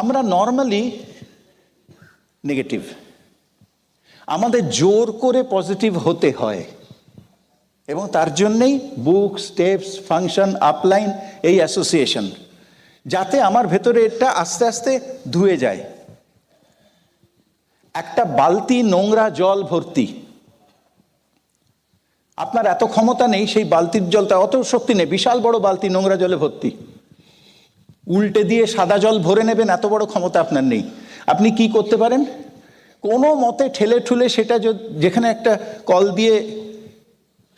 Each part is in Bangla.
আমরা নর্মালি নেগেটিভ আমাদের জোর করে পজিটিভ হতে হয়। এবং তার জন্যেই বুক স্টেপস ফাংশন আপলাইন এই অ্যাসোসিয়েশন যাতে আমার ভেতরে এটা আস্তে আস্তে ধুয়ে যায়। একটা বালতি নোংরা জল ভর্তি। আপনার এত ক্ষমতা নেই সেই বালতির জলটা, অত শক্তি নেই, বিশাল বড় বালতি নোংরা জলে ভর্তি। উল্টে দিয়ে সাদা জল ভরে নেবেন, এত বড় ক্ষমতা আপনার নেই। আপনি কি করতে পারেন? কোনো মতে ঠেলে ঠুলে সেটা যেখানে একটা কল দিয়ে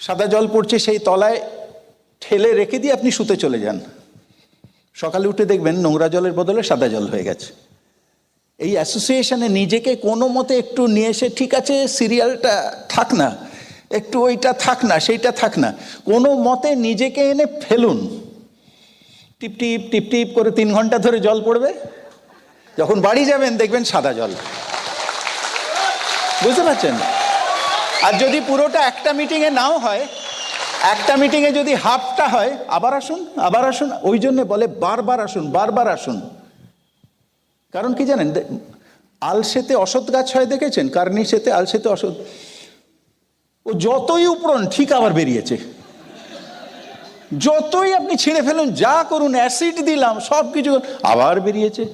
সাদা জল পড়ছে সেই তলায় ঠেলে রেখে দিয়ে আপনি শুতে চলে যান। সকালে উঠে দেখবেন নোংরা জলের বদলে সাদা জল হয়ে গেছে। এই অ্যাসোসিয়েশনে নিজেকে কোনো মতে একটু নিয়ে এসে, ঠিক আছে, সিরিয়ালটা থাক না, একটু ওইটা থাক না, সেইটা থাক না। কোনো মতে নিজেকে এনে ফেলুন। টিপ টিপ টিপ টিপ করে তিন ঘণ্টা ধরে জল পড়বে। যখন বাড়ি যাবেন, দেখবেন সাদা জল। বুঝতে পারছেন? আর যদি পুরোটা একটা মিটিংয়ে নাও হয়, একটা মিটিংয়ে যদি হাফটা হয়, আবার আসুন আবার আসুন। ওই জন্যে বলে বারবার আসুন বারবার আসুন। কারণ কি জানেন আলসেতে অসৎ গাছ হয়, দেখেছেন? কার্নিসেতে আলসেতে অসৎ ও যতই উপরন ঠিক আবার বেরিয়েছে। যতই আপনি ছিঁড়ে ফেলুন, যা করুন অ্যাসিড দিলাম সব কিছু আবার বেরিয়েছে।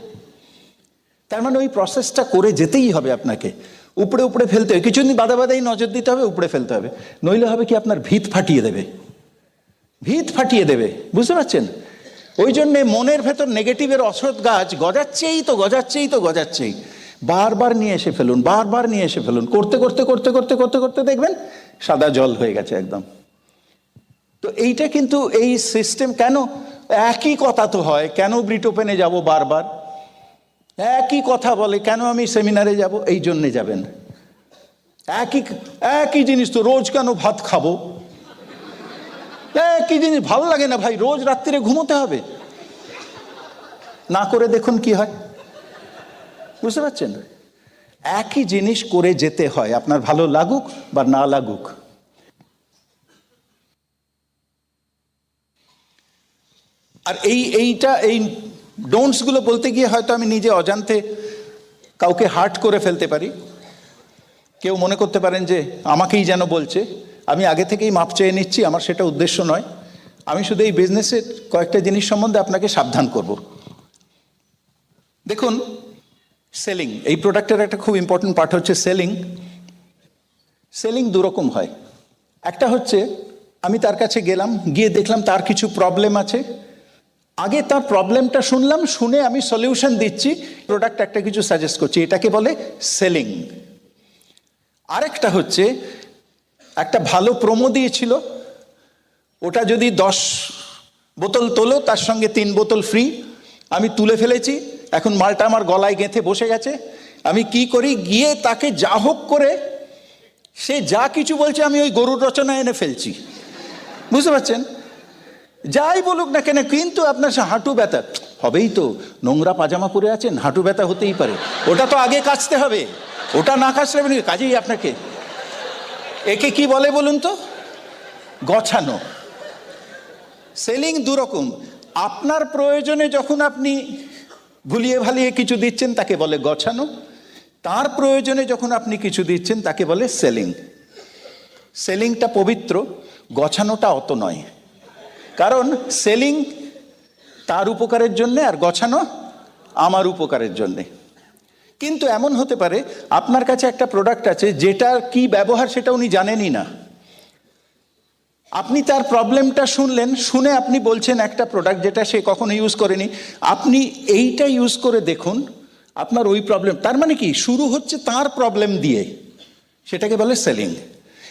তার মানে ওই প্রসেসটা করে যেতেই হবে আপনাকে। উপরে উপরে ফেলতে হবে। কিছুদিন বাধা বাদেই নজর দিতে হবে, উপরে ফেলতে হবে। নইলে হবে কি আপনার ভিত ফাটিয়ে দেবে। ভিত ফাটিয়ে দেবে। বুঝতে পারছেন? ওই জন্যে মনের ভেতর নেগেটিভের অসৎ গাছ গজাচ্ছেই তো গজাচ্ছেই তো, গজাচ্ছেই। বারবার নিয়ে এসে ফেলুন, বারবার নিয়ে এসে ফেলুন। করতে করতে করতে করতে করতে করতে দেখবেন সাদা জল হয়ে গেছে একদম। তো এইটা কিন্তু এই সিস্টেম কেন একই কথা তো হয়, কেন ব্রিট ওপেনে যাব বারবার? একই কথা বলে, কেন আমি সেমিনারে যাব? এই জন্যে যাবেন। একই একই জিনিস তো রোজ কেন ভাত খাব? একই জিনিস, ভালো লাগে না ভাই, রোজ রাত্রিরে ঘুমোতে হবে। না করে দেখুন কি হয়। বুঝতে পারছেন? একই জিনিস করে যেতে হয়, আপনার ভালো লাগুক বা না লাগুক। আর এই, এইটা, এই ডোন্টসগুলো বলতে গিয়ে হয়তো আমি নিজে অজান্তে কাউকে হার্ট করে ফেলতে পারি। কেউ মনে করতে পারেন যে আমাকেই যেন বলছে। আমি আগে থেকেই মাপ চেয়ে নিচ্ছি, আমার সেটা উদ্দেশ্য নয়। আমি শুধু এই বিজনেসের কয়েকটা জিনিস সম্বন্ধে আপনাকে সাবধান করব। দেখুন সেলিং এই প্রোডাক্টের একটা খুব ইম্পর্টেন্ট পার্ট হচ্ছে সেলিং সেলিং দুরকম হয়। একটা হচ্ছে, আমি তার কাছে গেলাম, গিয়ে দেখলাম তার কিছু প্রবলেম আছে। আগে তার প্রবলেমটা শুনলাম, শুনে আমি সলিউশন দিচ্ছি। প্রোডাক্ট একটা কিছু সাজেস্ট করছি, এটাকে বলে সেলিং আরেকটা হচ্ছে, একটা ভালো প্রোমো দিয়েছিল। ওটা যদি দশ বোতল তোলো, তার সঙ্গে তিন বোতল ফ্রি আমি তুলে ফেলেছি, এখন মালটা আমার গলায় গেঁথে বসে গেছে। আমি কি করি, গিয়ে তাকে যা হোক করে, সে যা কিছু বলছে, আমি ওই গরুর রচনা এনে ফেলছি। বুঝতে পারছেন? যাই বলুক না কেন, কিন্তু আপনার হাঁটু ব্যথা। হবেই তো, নোংরা পাজামা পরে আছেন, হাঁটু ব্যথা হতেই পারে। ওটা তো আগে কাচতে হবে। ওটা না কাচলে কাজেই আপনাকে। একে কি বলে বলুন তো? গছানো। সেলিং দুরকম। আপনার প্রয়োজনে যখন আপনি ভুলিয়ে ভালিয়ে কিছু দিচ্ছেন, তাকে বলে গছানো। তার প্রয়োজনে যখন আপনি কিছু দিচ্ছেন, তাকে বলে সেলিং। সেলিংটা পবিত্র, গছানোটা অত নয়। কারণ সেলিং তার উপকারের জন্যে আর গছানো আমার উপকারের জন্যে। কিন্তু এমন হতে পারে, আপনার কাছে একটা প্রোডাক্ট আছে যেটার কি ব্যবহার সেটা উনি জানেনই না। আপনি তার প্রবলেমটা শুনলেন, শুনে আপনি বলছেন একটা প্রোডাক্ট যেটা সে কখনো ইউজ করেনি। আপনি এইটা ইউজ করে দেখুন, আপনার ওই প্রবলেম তার মানে কি? শুরু হচ্ছে তার প্রবলেম দিয়ে। সেটাকে বলে সেলিং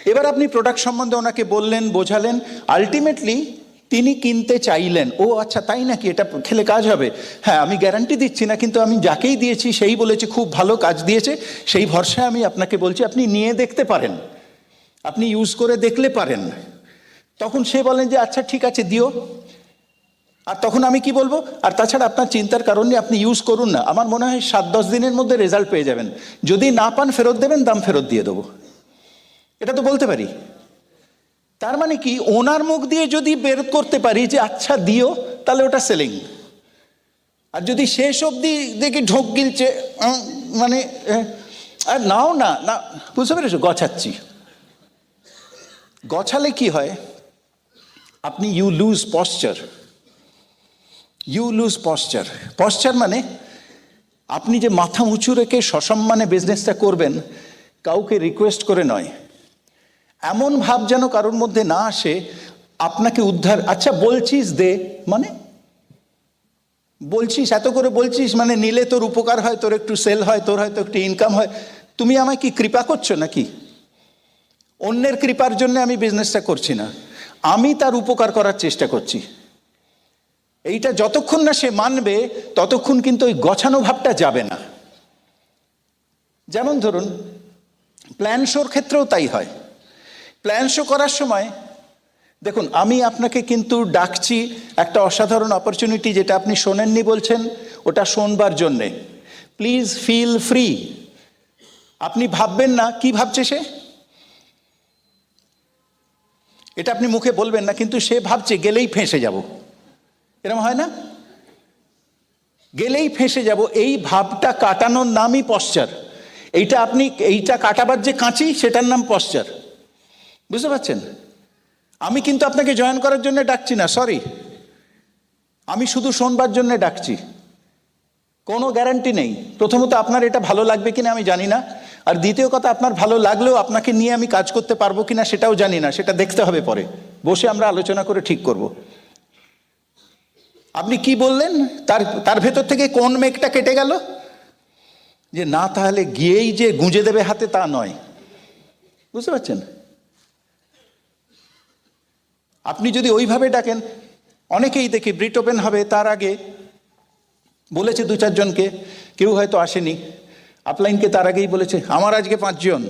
এবার আপনি প্রোডাক্ট সম্বন্ধে ওনাকে বললেন, বোঝালেন। আলটিমেটলি তিনি কিনতে চাইলেন। ও আচ্ছা তাই নাকি? এটা খেলে কাজ হবে। হ্যাঁ আমি গ্যারান্টি দিচ্ছি না, কিন্তু আমি যাকেই দিয়েছি, সেই বলেছে, খুব ভালো কাজ দিয়েছে। সেই ভরসায় আমি আপনাকে বলছি, আপনি নিয়ে দেখতে পারেন। আপনি ইউজ করে দেখলে পারেন। তখন সে বলেন যে আচ্ছা ঠিক আছে, দিও। আর তখন আমি কি বলব? আর তাছাড়া আপনার চিন্তার কারণে আপনি ইউজ করুন না। আমার মনে হয় সাত দশ দিনের মধ্যে রেজাল্ট পেয়ে যাবেন। যদি না পান, ফেরত দেবেন, দাম ফেরত দিয়ে দেবো। এটা তো বলতে পারি। তার মানে কি? ওনার মুখ দিয়ে যদি বের করতে পারি যে আচ্ছা দিও, তাহলে ওটা সেলিং আর যদি শেষ অবধি দেখি ঢোক গিলছে মানে আর নাও না না, বুঝতে পেরেছ? গছাচ্ছি। গছালে কি হয়? আপনি you lose posture you lose posture posture মানে আপনি যে মাথা উঁচু রেখে সসম্মানে বিজনেসটা করবেন, কাউকে রিকোয়েস্ট করে নয়। এমন ভাব যেন কারোর মধ্যে না আসে, আপনাকে উদ্ধার আচ্ছা বলছিস দে মানে? বলছিস, এত করে বলছিস মানে নিলে তোর উপকার হয়, তোর একটু সেল হয়, তোর হয়তো একটু ইনকাম হয়। তুমি আমায় কি কৃপা করছ নাকি? অন্যের কৃপার জন্য আমি বিজনেসটা করছি না। আমি তার উপকার করার চেষ্টা করছি। এইটা যতক্ষণ না সে মানবে, ততক্ষণ কিন্তু ওই গছানো ভাবটা যাবে না। যেমন ধরুন প্ল্যান শোর ক্ষেত্রেও তাই হয়। প্ল্যান শো করার সময়, দেখুন, আমি আপনাকে কিন্তু ডাকছি একটা অসাধারণ অপরচুনিটি যেটা আপনি শোনেননি বলছেন, ওটা শোনবার জন্যে। প্লিজ ফিল ফ্রি আপনি ভাববেন না, কি ভাবছে সে? এটা আপনি মুখে বলবেন না, কিন্তু সে ভাবছে, গেলেই ফেঁসে যাব। এরকম হয় না? গেলেই ফেঁসে যাব, এই ভাবটা কাটানোর নামই পশ্চার এইটা আপনি, এইটা কাটাবার যে কাঁচি, সেটার নাম পশ্চার বুঝতে পারছেন? আমি কিন্তু আপনাকে জয়েন করার জন্য ডাকছি না সরি আমি শুধু শোনবার জন্য ডাকছি। কোনো গ্যারান্টি নেই। প্রথমত আপনার এটা ভালো লাগবে কিনা আমি জানি না। আর দ্বিতীয় কথা, আপনার ভালো লাগলেও আপনাকে নিয়ে আমি কাজ করতে পারব কিনা সেটাও জানি না। সেটা দেখতে হবে পরে। বসে আমরা আলোচনা করে ঠিক করব। আপনি কি বললেন? তার তার ভেতর থেকে কোন মেঘটা কেটে গেল? যে না তাহলে গিয়েই যে গুঁজে দেবে হাতে তা নয়। বুঝতে পারছেন? আপনি যদি ওইভাবে ডাকেন, অনেকেই দেখি ব্রিট ওপেন হবে, তার আগে বলেছে দু চারজনকে, কেউ হয়তো আসেনি। আপলাইনকে তার আগেই বলেছে, আমার আজকে পাঁচজন।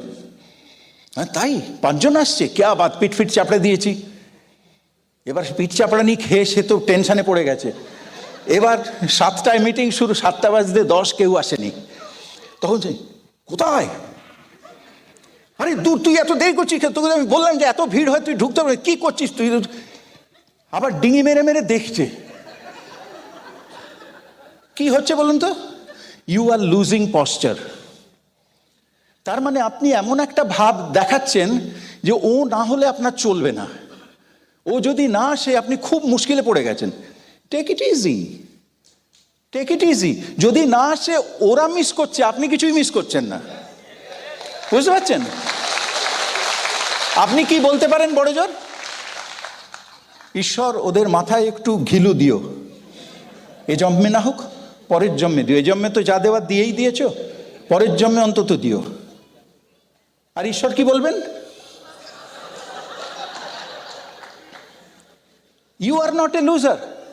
হ্যাঁ তাই? পাঁচজন আসছে? কে বাদ পিঠ ফিট চাপড়ে দিয়েছি। এবার পিঠ চাপড়ানি খেয়ে সে তো টেনশনে পড়ে গেছে। এবার সাতটায় মিটিং শুরু, সাতটা বাজতে দশ, কেউ আসেনি। তখন কোথায়? আরে দূর, তুই এত দেরি করছিস তোকে আমি বললাম যে এত ভিড় হয় তুই ঢুকতে পারবি কি করছিস তুই? আবার ডিঙি মেরে মেরে দেখছে। কি হচ্ছে বলুন তো? ইউ আর লুজিং পশ্চার তার মানে আপনি এমন একটা ভাব দেখাচ্ছেন যে ও না হলে আপনার চলবে না। ও যদি না আসে, আপনি খুব মুশকিলে পড়ে গেছেন। Take it easy take it easy যদি না আসে, ওরা মিস করছে, আপনি কিছুই মিস করছেন না। বুঝতে পারছেন? আপনি কি বলতে পারেন বড়জন ঈশ্বর ওদের মাথায় একটু ঘিলু দিও। এ জন্মে না হোক, পরের জন্মে দিও। এ জন্মে তো যা দেওয়ার দিয়েই দিয়েছ, পরের জন্মে অন্তত দিও। আর ঈশ্বর কি বলবেন? You are not a loser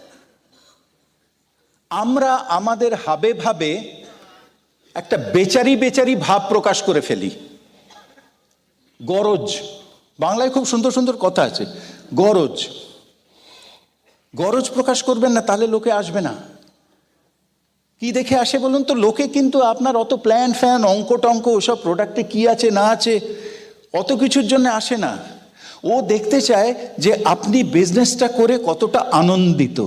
আমরা আমাদের হাবে ভাবে একটা বেচারি বেচারি ভাব প্রকাশ করে ফেলি। গরজ। বাংলায় খুব সুন্দর সুন্দর কথা আছে। গরজ। গরজ প্রকাশ করবেন না, তাহলে লোকে আসবে না। কি দেখে আসে বলুন তো? লোকে কিন্তু আপনার অত প্ল্যান ফ্যান অঙ্ক, টঙ্ক, ওসব প্রোডাক্টে কি আছে, না আছে, অত কিছুর জন্য আসে না। ও দেখতে চায় যে আপনি বিজনেসটা করে কতটা আনন্দিত।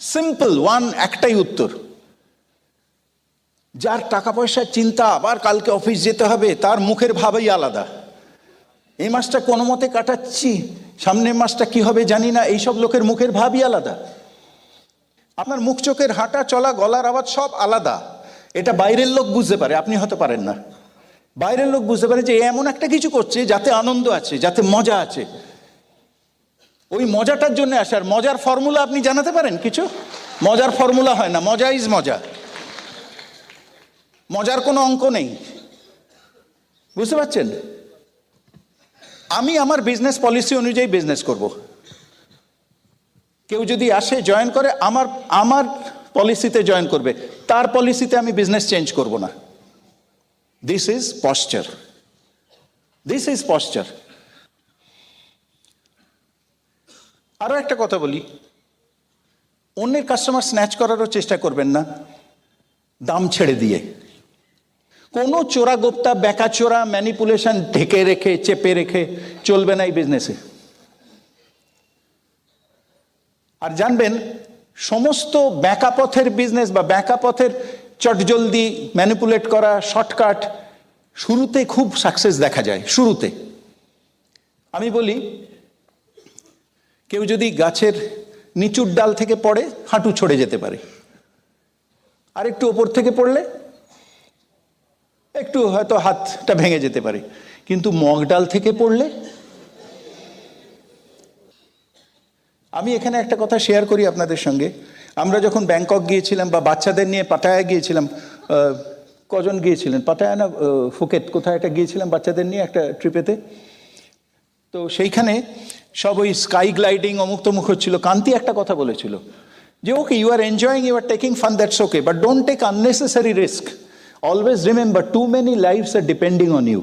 সিম্পল ওয়ান একটাই উত্তর। যার টাকা পয়সার চিন্তা, আবার কালকে অফিস যেতে হবে, তার মুখের ভাবেই আলাদা। এই মাসটা কোনো মতে কাটাচ্ছি? সামনের মাসটা কি হবে জানি না, এইসব লোকের মুখের ভাবই আলাদা। আপনার মুখ চোখের হাঁটা, চলা, গলার আওয়াজ সব আলাদা। এটা বাইরের লোক বুঝতে পারে, আপনি হতে পারেন না। বাইরের লোক বুঝতে পারে যে এমন একটা কিছু করছে যাতে আনন্দ আছে, যাতে মজা আছে। ওই মজাটার জন্য আসে আর মজার ফর্মুলা আপনি জানাতে পারেন কিছু? মজার ফর্মুলা হয় না, মজা ইজ মজা। মজার কোনো অঙ্ক নেই। বুঝতে পারছেন? আমি আমার বিজনেস পলিসি অনুযায়ী বিজনেস করব। কেউ যদি আসে জয়েন করে, আমার আমার পলিসিতে জয়েন করবে। তার পলিসিতে আমি বিজনেস চেঞ্জ করব না। This is posture this is posture আরও একটা কথা বলি। অন্যের কাস্টমার স্ন্যাচ করারও চেষ্টা করবেন না। দাম ছেড়ে দিয়ে। কোনো চোরা গোপ্তা বেকা চোরা ম্যানিপুলেশন ঢেকে রেখে, চেপে রেখে চলবে না এই বিজনেসে আর জানবেন, সমস্ত ব্যাঁকা পথের বিজনেস বা ব্যাঁকা পথের চটজলদি ম্যানিপুলেট করা শর্টকাট শুরুতে খুব সাকসেস দেখা যায়, শুরুতে। আমি বলি, কেউ যদি গাছের নিচুর ডাল থেকে পড়ে, হাঁটু ছড়ে যেতে পারে। আর একটু ওপর থেকে পড়লে একটু হয়তো হাতটা ভেঙে যেতে পারে। কিন্তু মগ ডাল থেকে পড়লে? আমি এখানে একটা কথা শেয়ার করি আপনাদের সঙ্গে। আমরা যখন ব্যাংকক গিয়েছিলাম বা বাচ্চাদের নিয়ে পাটায়া গিয়েছিলাম কজন গিয়েছিলেন? পাটায়া না ফুকেট? কোথায় একটা গিয়েছিলাম বাচ্চাদের নিয়ে একটা ট্রিপেতে তো সেইখানে সব ওই স্কাই গ্লাইডিং অমুক তমুক হচ্ছিল। কান্তি একটা কথা বলেছিল যে, okay you are enjoying you are taking fun that's okay but don't take unnecessary risk always remember too many lives are depending on you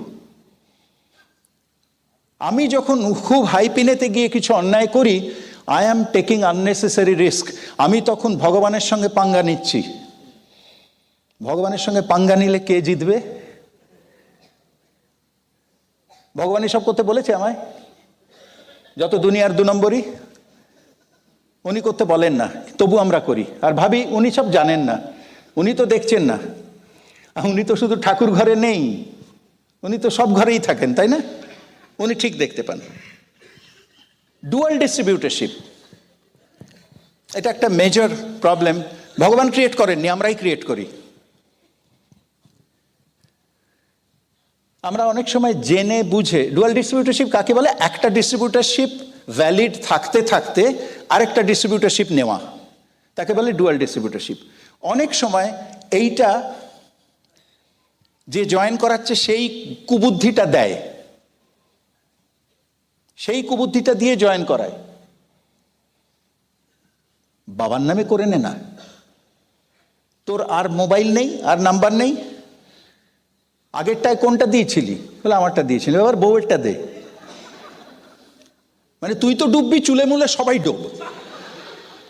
আমি যখন খুব হাই পিনেতে গিয়ে কিছু অন্যায় করি I am taking unnecessary risk আমি তখন ভগবানের সঙ্গে পাঙ্গা নিচ্ছি। ভগবানের সঙ্গে পাঙ্গা নিলে কে জিতবে? ভগবান এসব করতে বলেছে আমায়? যত দুনিয়ার দু নম্বরই, উনি করতে বলেন না, তবু আমরা করি। আর ভাবি, উনি সব জানেন না, উনি তো দেখছেন না। উনি তো শুধু ঠাকুর ঘরে নেই। উনি তো সব ঘরেই থাকেন, তাই না? উনি ঠিক দেখতে পান। ডুয়াল ডিস্ট্রিবিউটারশিপ এটা একটা মেজর প্রবলেম ভগবান ক্রিয়েট করেননি, আমরাই ক্রিয়েট করি। আমরা অনেক সময় জেনে বুঝে ডুয়াল ডিস্ট্রিবিউটারশিপ কাকে বলে? একটা ডিস্ট্রিবিউটারশিপ ভ্যালিড থাকতে থাকতে আরেকটা ডিস্ট্রিবিউটারশিপ নেওয়া। তাকে বলে ডুয়াল ডিস্ট্রিবিউটারশিপ অনেক সময় এইটা যে জয়েন করাচ্ছে সেই কুবুদ্ধিটা দেয়। সেই কুবুদ্ধিটা দিয়ে জয়েন করায়। বাবার নামে করে নে না। তোর আর মোবাইল নেই, আর নাম্বার নেই। আগেরটায় কোনটা দিয়েছিলি? বলে, আমারটা দিয়েছিলি। এবার বউয়েরটা দে। মানে তুই তো ডুববি, চুলে মুলে সবাই ডুব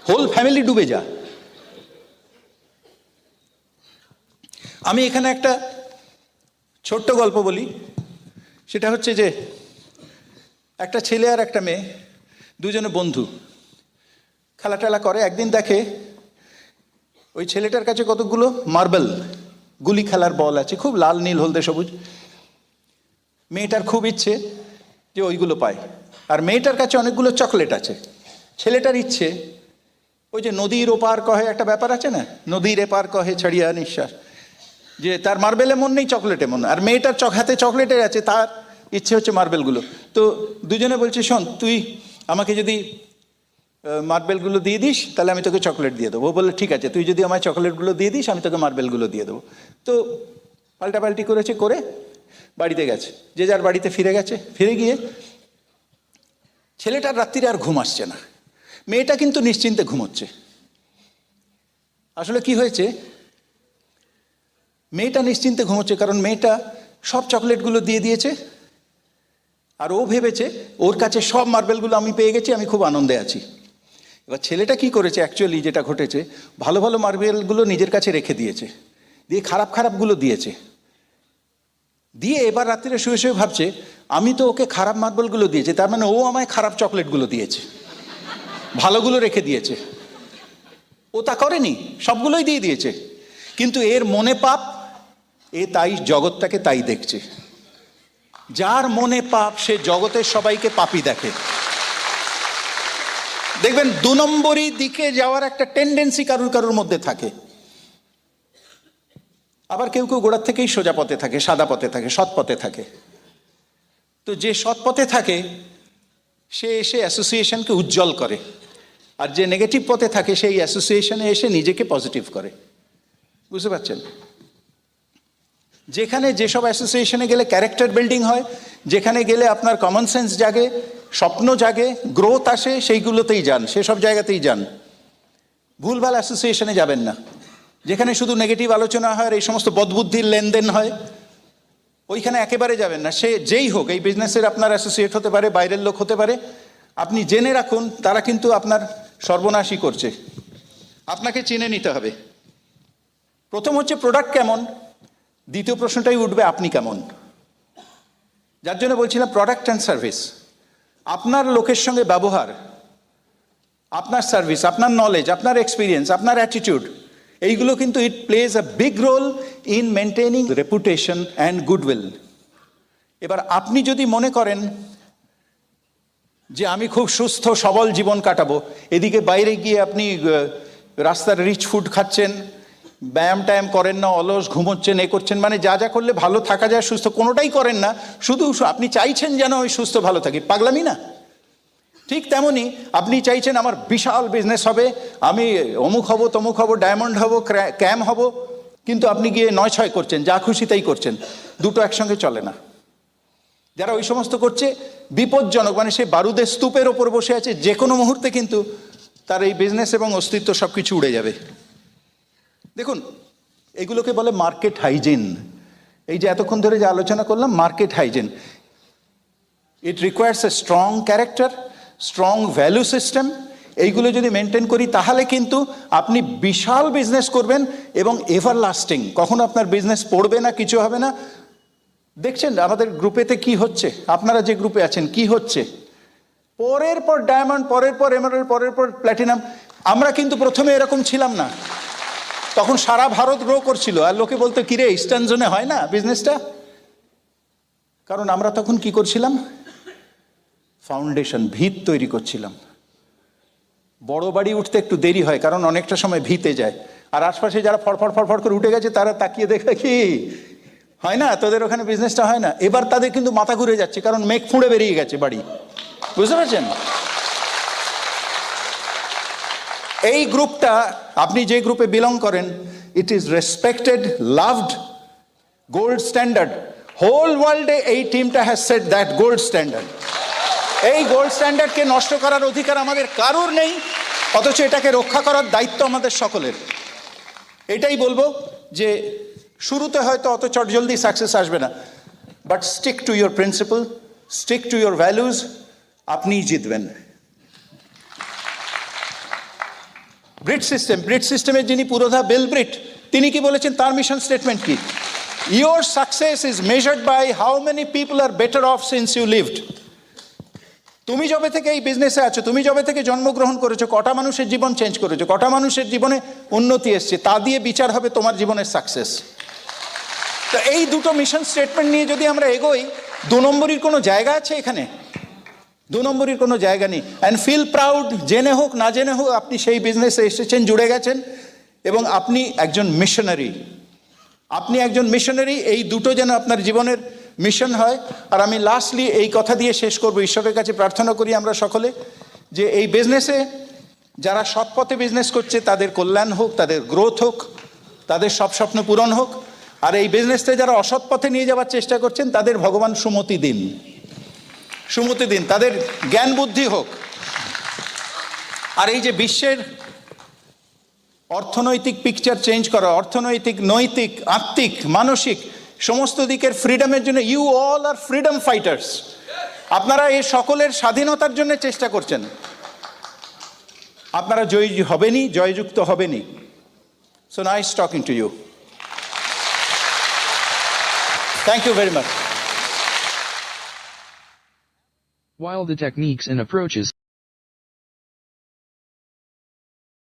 হোল ফ্যামিলি ডুবে যা। আমি এখানে একটা ছোট্ট গল্প বলি। সেটা হচ্ছে যে, একটা ছেলে আর একটা মেয়ে, দুজনে বন্ধু। খেলা টেলা করে, একদিন দেখে ওই ছেলেটার কাছে কতগুলো মার্বেল, গুলি খেলার বল আছে, খুব লাল, নীল, হলদে, সবুজ। মেয়েটার খুব ইচ্ছে যে ওইগুলো পায়। আর মেয়েটার কাছে অনেকগুলো চকলেট আছে। ছেলেটার ইচ্ছে, ওই যে নদীর ওপার কহে একটা ব্যাপার আছে না? নদীর এপার কহে, ছাড়িয়া নিঃশ্বাস। যে তার মার্বেলে মন নেই, চকলেটে মন। আর মেয়েটার চক হাতে চকলেটের আছে, তার ইচ্ছে হচ্ছে মার্বেলগুলো। তো দুজনে বলছে, শোন, তুই আমাকে যদি মার্বেলগুলো দিয়ে দিস, তাহলে আমি তোকে চকলেট দিয়ে দেবো। ও বলল, ঠিক আছে, তুই যদি আমায় চকলেটগুলো দিয়ে দিস, আমি তোকে মার্বেলগুলো দিয়ে দেবো। তো পাল্টাপাল্টি করেছে, করে বাড়িতে গেছে। যে যার বাড়িতে ফিরে গেছে, ফিরে গিয়ে ছেলেটার রাত্রিরে আর ঘুম আসছে না। মেয়েটা কিন্তু নিশ্চিন্তে ঘুমোচ্ছে। আসলে কি হয়েছে মেয়েটা নিশ্চিন্তে ঘুমোচ্ছে কারণ মেয়েটা সব চকলেটগুলো দিয়ে দিয়েছে। আর ও ভেবেছে, ওর কাছে সব মার্বেলগুলো আমি পেয়ে গেছি, আমি খুব আনন্দে আছি। এবার ছেলেটা কি করেছে অ্যাকচুয়ালি যেটা ঘটেছে, ভালো ভালো মার্বেলগুলো নিজের কাছে রেখে দিয়েছে, দিয়ে খারাপ খারাপগুলো দিয়েছে। দিয়ে এবার রাত্রিরে শুয়ে শুয়ে ভাবছে, আমি তো ওকে খারাপ মার্বেলগুলো দিয়েছি, তার মানে ও আমায় খারাপ চকলেটগুলো দিয়েছে। ভালোগুলো রেখে দিয়েছে। ও তা করেনি, সবগুলোই দিয়ে দিয়েছে। কিন্তু এর মনে পাপ এ তাই, জগৎটাকে তাই দেখছে। যার মনে পাপ, সে জগতের সবাইকে পাপি দেখে। দেখবেন, দু নম্বরই দিকে যাওয়ার একটা টেন্ডেন্সি কারুর কারুর মধ্যে থাকে। আবার কেউ কেউ গোড়ার থেকেই সোজা পথে থাকে, সাদা পথে থাকে, সৎ পথে থাকে। তো যে সৎ পথে থাকে, সে এসে অ্যাসোসিয়েশনকে উজ্জ্বল করে। আর যে নেগেটিভ পথে থাকে, সেই অ্যাসোসিয়েশনে এসে নিজেকে পজিটিভ করে। বুঝতে পারছেন? যেখানে যেসব অ্যাসোসিয়েশনে গেলে ক্যারেক্টার বিল্ডিং হয়, যেখানে গেলে আপনার কমন সেন্স জাগে, স্বপ্ন জাগে গ্রোথ আসে, সেইগুলোতেই যান, সেসব জায়গাতেই যান। ভুলভাল অ্যাসোসিয়েশনে যাবেন না। যেখানে শুধু নেগেটিভ আলোচনা হয় আর এই সমস্ত বদবুদ্ধির লেনদেন হয়, ওইখানে একেবারে যাবেন না। সে যেই হোক, এই বিজনেসের আপনার অ্যাসোসিয়েট হতে পারে, বাইরের লোক হতে পারে, আপনি জেনে রাখুন, তারা কিন্তু আপনার সর্বনাশই করছে। আপনাকে চিনে নিতে হবে। প্রথম হচ্ছে প্রোডাক্ট কেমন? দ্বিতীয় প্রশ্নটাই উঠবে, আপনি কেমন? যার জন্য বলছিলাম প্রোডাক্ট অ্যান্ড সার্ভিস আপনার লোকের সঙ্গে ব্যবহার, আপনার সার্ভিস আপনার নলেজ আপনার এক্সপিরিয়েন্স আপনার অ্যাটিটিউড এইগুলো কিন্তু it plays a big role in maintaining reputation and goodwill এবার আপনি যদি মনে করেন যে আমি খুব সুস্থ, সবল জীবন কাটাবো, এদিকে বাইরে গিয়ে আপনি রাস্তার রিচ ফুড খাচ্ছেন ব্যায়াম ট্যায়াম করেন না, অলস, ঘুমোচ্ছেন, এ করছেন মানে যা যা করলে ভালো থাকা যায়, সুস্থ, কোনোটাই করেন না, শুধু আপনি চাইছেন যেন ওই সুস্থ, ভালো থাকি। পাগলামি না। ঠিক তেমনই আপনি চাইছেন আমার বিশাল বিজনেস হবে, আমি অমুক হব, তমুক হব ডায়মন্ড হব ক্যাম হব, কিন্তু আপনি গিয়ে নয় ছয় করছেন, যা খুশি তাই করছেন, দুটো একসঙ্গে চলে না। যারা ওই সমস্ত করছে, বিপজ্জনক মানে সে বারুদের স্তূপের ওপর বসে আছে যে কোনো মুহূর্তে কিন্তু তার এই বিজনেস এবং অস্তিত্ব সব কিছু উড়ে যাবে। দেখুন, এগুলোকে বলে মার্কেট হাইজিন এই যে এতক্ষণ ধরে যে আলোচনা করলাম market hygiene it requires a strong character strong value system এইগুলো যদি মেনটেন করি, তাহলে কিন্তু আপনি বিশাল বিজনেস করবেন এবং এভার লাস্টিং কখনো আপনার বিজনেস পড়বে না, কিছু হবে না। দেখছেন, আমাদের গ্রুপেতে কি হচ্ছে? আপনারা যে গ্রুপে আছেন, কি হচ্ছে? পরের পর ডায়মন্ড পরের পর এমারেল পরের পর প্ল্যাটিনাম আমরা কিন্তু প্রথমে এরকম ছিলাম না। তখন সারা ভারত গ্রো করছিল। আর লোকে বলতো, কিরে ইস্টার্ন জোনে হয় না বিজনেসটা কারণ আমরা তখন কি করছিলাম? ফাউন্ডেশন ভিত তৈরি করছিলাম। বড় বাড়ি উঠতে একটু দেরি হয়, কারণ অনেকটা সময় ভিতে যায়। আর আশপাশে যারা ফড়ফড় ফড়ফড় করে উঠে গেছে, তারা তাকিয়ে দেখে কি, হয় না, তোদের ওখানে বিজনেসটা হয় না। এবার তাদের কিন্তু মাথা ঘুরে যাচ্ছে, কারণ মেঘ ফুঁড়ে বেরিয়ে গেছে বাড়ি। বুঝতে পারছেন? এই গ্রুপটা, আপনি যে গ্রুপে বিলং করেন it is respected loved gold standard whole ওয়ার্ল্ডে এই টিমটা has set that gold standard এই গোল্ড স্ট্যান্ডার্ডকে নষ্ট করার অধিকার আমাদের কারোর নেই, অথচ এটাকে রক্ষা করার দায়িত্ব আমাদের সকলের। এটাই বলব যে, শুরুতে হয়তো অত চটজলদি সাকসেস আসবে না but stick to your principle stick to your values আপনিই জিতবেন। ব্রিট সিস্টেম, ব্রিট সিস্টেমের যিনি পুরোধা বেল ব্রিট, তিনি কি বলেছেন? তার মিশন স্টেটমেন্ট কি? Your success is measured by how many people are better off since you lived তুমি যবে থেকে এই বিজনেসে আছো, তুমি যবে থেকে জন্মগ্রহণ করেছ, কটা মানুষের জীবন চেঞ্জ করেছ, কটা মানুষের জীবনে উন্নতি এসছে, তা দিয়ে বিচার হবে তোমার জীবনের সাকসেস তো এই দুটো মিশন স্টেটমেন্ট নিয়ে যদি আমরা এগোই, দু নম্বরীর কোনো জায়গা আছে এখানে? দু নম্বরের কোনো জায়গা নেই। অ্যান্ড ফিল প্রাউড জেনে হোক, না জেনে হোক, আপনি সেই বিজনেসে এসেছেন, জুড়ে গেছেন। এবং আপনি একজন মিশনারি আপনি একজন মিশনারি এই দুটো যেন আপনার জীবনের মিশন হয়। আর আমি লাস্টলি এই কথা দিয়ে শেষ করব, ঈশ্বরের কাছে প্রার্থনা করি আমরা সকলে, যে এই বিজনেসে যারা সৎ পথে বিজনেস করছে, তাদের কল্যাণ হোক, তাদের গ্রোথ হোক, তাদের সব স্বপ্ন পূরণ হোক। আর এই বিজনেসটা যারা অসৎ পথে নিয়ে যাওয়ার চেষ্টা করছেন, তাদের ভগবান সুমতি দিন। সুমতি দিন, তাদের জ্ঞান বুদ্ধি হোক। আর এই যে বিশ্বের অর্থনৈতিক পিকচার চেঞ্জ করা, অর্থনৈতিক, নৈতিক, আত্মিক, মানসিক, সমস্ত দিকের ফ্রিডমের জন্য you all are freedom fighters আপনারা এই সকলের স্বাধীনতার জন্য চেষ্টা করছেন। আপনারা জয়ী হবেনি জয়যুক্ত হবেনই। So nice talking to you thank you very much While the techniques and approaches